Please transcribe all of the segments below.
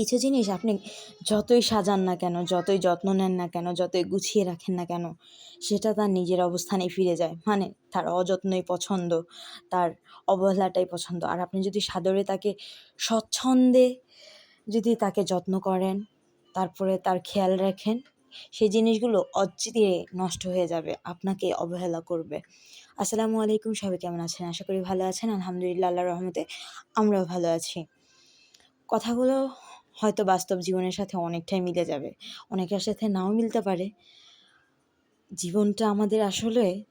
কিছু জিনিস আপনি যতই সাজান না কেন, যতই যত্ন নেন না কেন, যতই গুছিয়ে রাখেন না কেন, সেটা তার নিজের অবস্থানে ফিরে যায়। মানে তার অযত্নই পছন্দ, তার অবহেলাটাই পছন্দ। আর আপনি যদি সাদরে তাকে স্বচ্ছন্দে যদি তাকে যত্ন করেন, তারপরে তার খেয়াল রাখেন, সেই জিনিসগুলো অচিরে নষ্ট হয়ে যাবে, আপনাকে অবহেলা করবে। আসসালামু আলাইকুম, সবাই কেমন আছেন? আশা করি ভালো আছেন। আলহামদুলিল্লাহ আল্লাহ রহমতে আমরাও ভালো আছি। কথাগুলো হয়তো বাস্তব জীবনের সাথে অনেকটাই মিলে যাবে। অনেকের সাথে নাও মিলতে পারে। জীবনটা আমাদের আসলে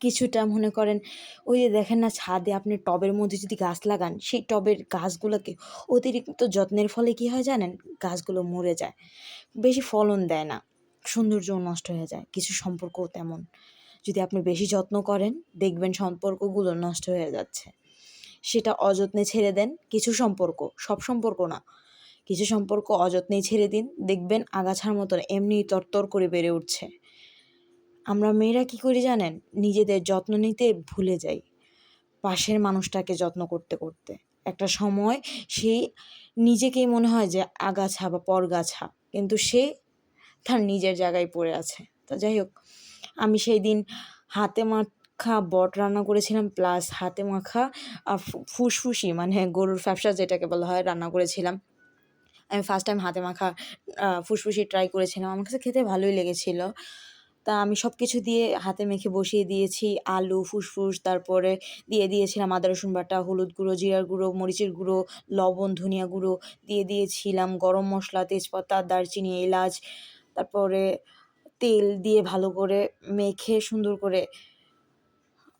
কিছুটা মনে করেন, ওই যে দেখেন না ছাদে আপনি টবের মধ্যে যদি গাছ লাগান, সেই টবের গাছগুলোকে অতিরিক্ত যত্নের ফলে কী হয় জানেন? গাছগুলো মরে যায়। বেশি ফলন দেয় না। সৌন্দর্যও নষ্ট হয়ে যায়। কিছু সম্পর্কও তেমন। যদি আপনি বেশি যত্ন করেন, দেখবেন সম্পর্কগুলো নষ্ট হয়ে যাচ্ছে। সেটা অযত্নে ছেড়ে দেন। কিছু সম্পর্ক, সব সম্পর্ক না। কিছু সম্পর্ক অযত্নেই ছেড়ে দিন। দেখবেন আগাছার মতন এমনি তরতর করে বেড়ে উঠছে। আমরা মেয়েরা কি করি জানেন? নিজেদের যত্ন নিতে ভুলে যাই। পাশের মানুষটাকে যত্ন করতে করতে। একটা সময় সেই নিজেকেই মনে হয় যে আগাছা বা পরগাছা, কিন্তু সে তার নিজের জায়গায় পড়ে আছে। তো যাই হোক, আমি সেই দিন হাতে মাখা বট রান্না করেছিলাম প্লাস হাতে মাখা ফুসফুসি মানে গরুর ফ্যাপসা যেটাকে বলা হয়, রান্না করেছিলাম। আমি ফার্স্ট টাইম হাতে মাখা ফুসফুসি ট্রাই করেছিলাম। আমার কাছে খেতে ভালোই লেগেছিল। তা আমি সব কিছু দিয়ে হাতে মেখে বসিয়ে দিয়েছি। আলু, ফুসফুস, তারপরে দিয়ে দিয়েছিলাম আদা, রসুন বাটা, হলুদ গুঁড়ো, জিরার গুঁড়ো, মরিচের গুঁড়ো, লবণ, ধনিয়া গুঁড়ো দিয়ে দিয়েছিলাম। গরম মশলা, তেজপাতা, দারচিনি, এলাচ, তারপরে তেল দিয়ে ভালো করে মেখে সুন্দর করে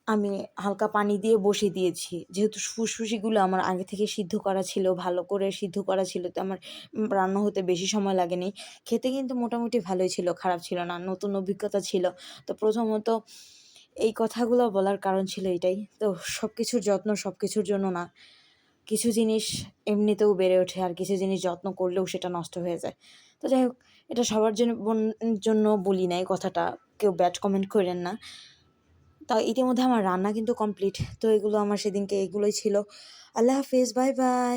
আমি হালকা পানি দিয়ে বসিয়ে দিয়েছি। যেহেতু ফুসফুসিগুলো আমার আগে থেকে সিদ্ধ করা ছিল, ভালো করে সিদ্ধ করা ছিল, তো আমার রান্না হতে বেশি সময় লাগেনি। খেতে কিন্তু মোটামুটি ভালোই ছিল, খারাপ ছিল না, নতুন অভিজ্ঞতা ছিল। তো প্রথমত এই কথাগুলো বলার কারণ ছিল এটাই। তো সব কিছুর যত্ন সব কিছুর জন্য না। কিছু জিনিস এমনিতেও বেড়ে ওঠে আর কিছু জিনিস যত্ন করলেও সেটা নষ্ট হয়ে যায়। তো যাই হোক, এটা সবার জন্য জন্য বলি নাই কথাটা। কেউ ব্যাড কমেন্ট করেন না। তা ইতিমধ্যে আমার রান্না কিন্তু কমপ্লিট তো এগুলো আমার সেদিনকে, এগুলোই ছিল। আল্লাহ হাফিজ বাই বাই